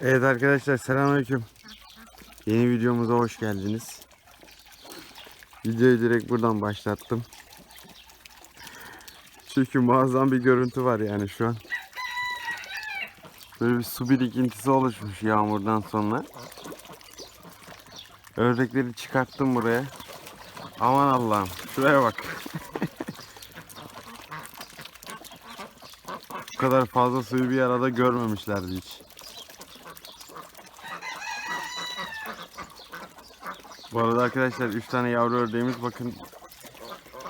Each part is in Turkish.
Evet arkadaşlar selamünaleyküm. Yeni videomuza hoş geldiniz. Videoyu direkt buradan başlattım. Çünkü muazzam bir görüntü var yani şu an. Böyle bir su birikintisi oluşmuş yağmurdan sonra. Ördekleri çıkarttım buraya. Aman Allah'ım şuraya bak. Bu kadar fazla suyu bir arada görmemişlerdi hiç. Bu arada arkadaşlar 3 tane yavru ördeğimiz bakın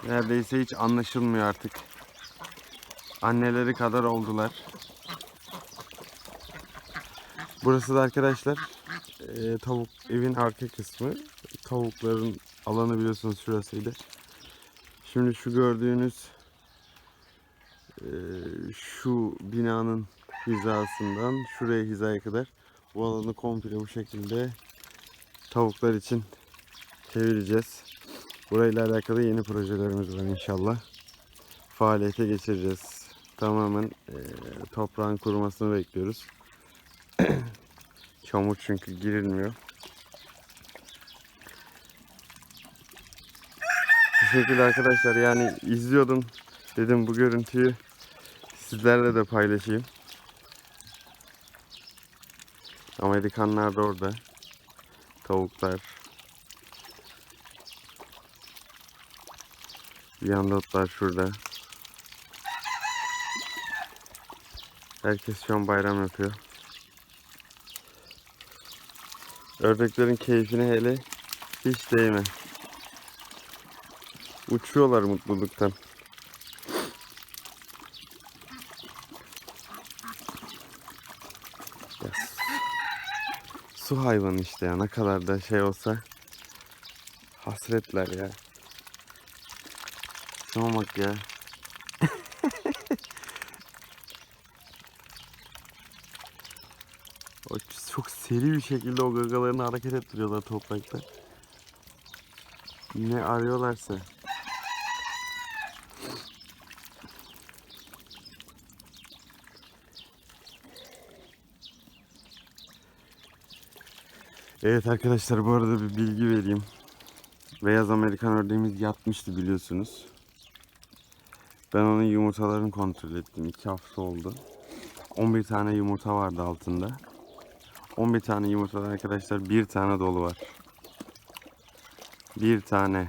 neredeyse hiç anlaşılmıyor artık. Anneleri kadar oldular. Burası da arkadaşlar e, tavuk evin arka kısmı. Tavukların alanı biliyorsunuz şurasıydı. Şimdi şu gördüğünüz e, şu binanın hizasından şuraya hizaya kadar bu alanı komple bu şekilde tavuklar için çevireceğiz. Burayla alakalı yeni projelerimiz var inşallah. Faaliyete geçireceğiz. Tamamen e, toprağın kurumasını bekliyoruz. Çamur çünkü girilmiyor. Bu şekilde arkadaşlar yani izliyordum. Dedim bu görüntüyü sizlerle de paylaşayım. Amerikanlar da orada. Tavuklar. Viyandotlar şurada. Herkes şu an bayram yapıyor. Ördeklerin keyfine hele hiç değme. Uçuyorlar mutluluktan. Su hayvanı işte ya ne kadar da şey olsa hasretler ya. Şuna bak ya. O çok seri bir şekilde o gagalarını hareket ettiriyorlar toprakta. Ne arıyorlarsa. Evet arkadaşlar bu arada bir bilgi vereyim. Beyaz Amerikan ördeğimiz yatmıştı biliyorsunuz. Ben onun yumurtalarını kontrol ettim. 2 hafta oldu. 11 tane yumurta vardı altında. 11 tane yumurtadan arkadaşlar bir tane dolu var. Bir tane.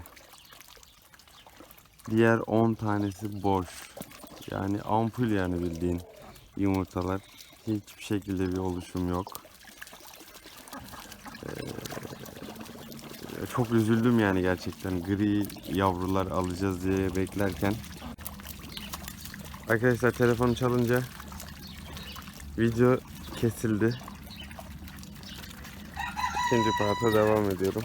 Diğer 10 tanesi boş. Yani ampul yani bildiğin yumurtalar. Hiçbir şekilde bir oluşum yok. Ee, çok üzüldüm yani gerçekten. Gri yavrular alacağız diye beklerken. Arkadaşlar telefon çalınca video kesildi. İkinci parta devam ediyorum.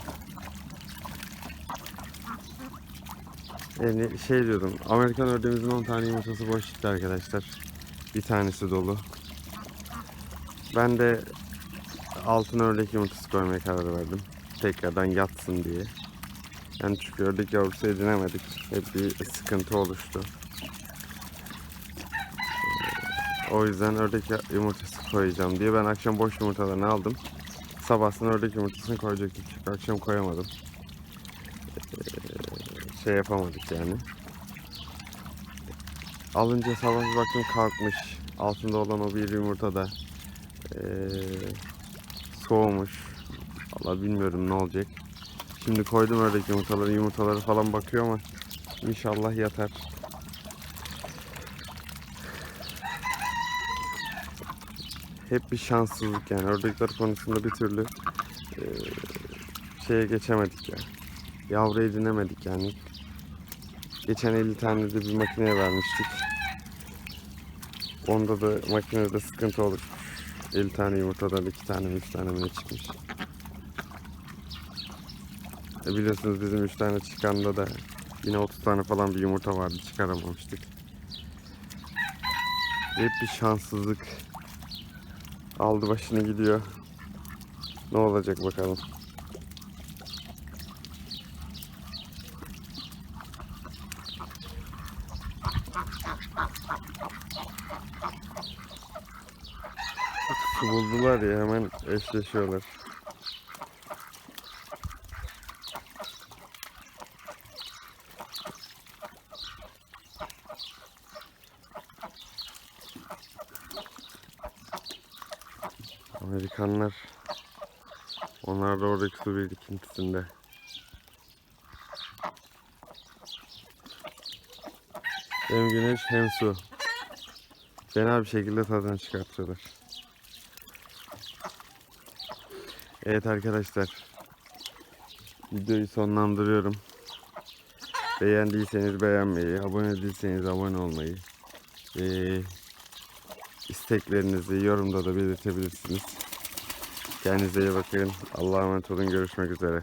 Yani şey diyordum. Amerikan ördeğimizin 10 tane yumurtası boş çıktı arkadaşlar. Bir tanesi dolu. Ben de altın ördek yumurtası koymaya karar verdim. Tekrardan yatsın diye. Yani çünkü ördek yavrusu edinemedik. Hep bir sıkıntı oluştu. O yüzden ördek yumurtası koyacağım diye ben akşam boş yumurtalarını aldım. Sabahsına ördek yumurtasını koyacaktım çünkü akşam koyamadım. Ee, şey yapamadık yani. Alınca sabah bir baktım kalkmış. Altında olan o bir yumurta da ee, soğumuş. Valla bilmiyorum ne olacak. Şimdi koydum ördek yumurtaları, yumurtaları falan bakıyor ama inşallah yatar. hep bir şanssızlık yani ördekler konusunda bir türlü eee, şeye geçemedik ya. Yavru edinemedik yani. Geçen 50 tane de bir makineye vermiştik. Onda da makinede sıkıntı oluşmuş. 50 tane yumurtadan 2 tane mi 3 tane mi çıkmış. E biliyorsunuz bizim 3 tane çıkanda da yine 30 tane falan bir yumurta vardı çıkaramamıştık. Hep bir şanssızlık aldı başını gidiyor. Ne olacak bakalım. Su buldular ya hemen eşleşiyorlar. Amerikanlar onlar da oradaki su birikintisinde. Hem güneş hem su. Fena bir şekilde tadını çıkartıyorlar. Evet arkadaşlar. Videoyu sonlandırıyorum. Beğendiyseniz beğenmeyi, abone değilseniz abone olmayı, ve isteklerinizi yorumda da belirtebilirsiniz. Kendinize iyi bakın. Allah'a emanet olun. Görüşmek üzere.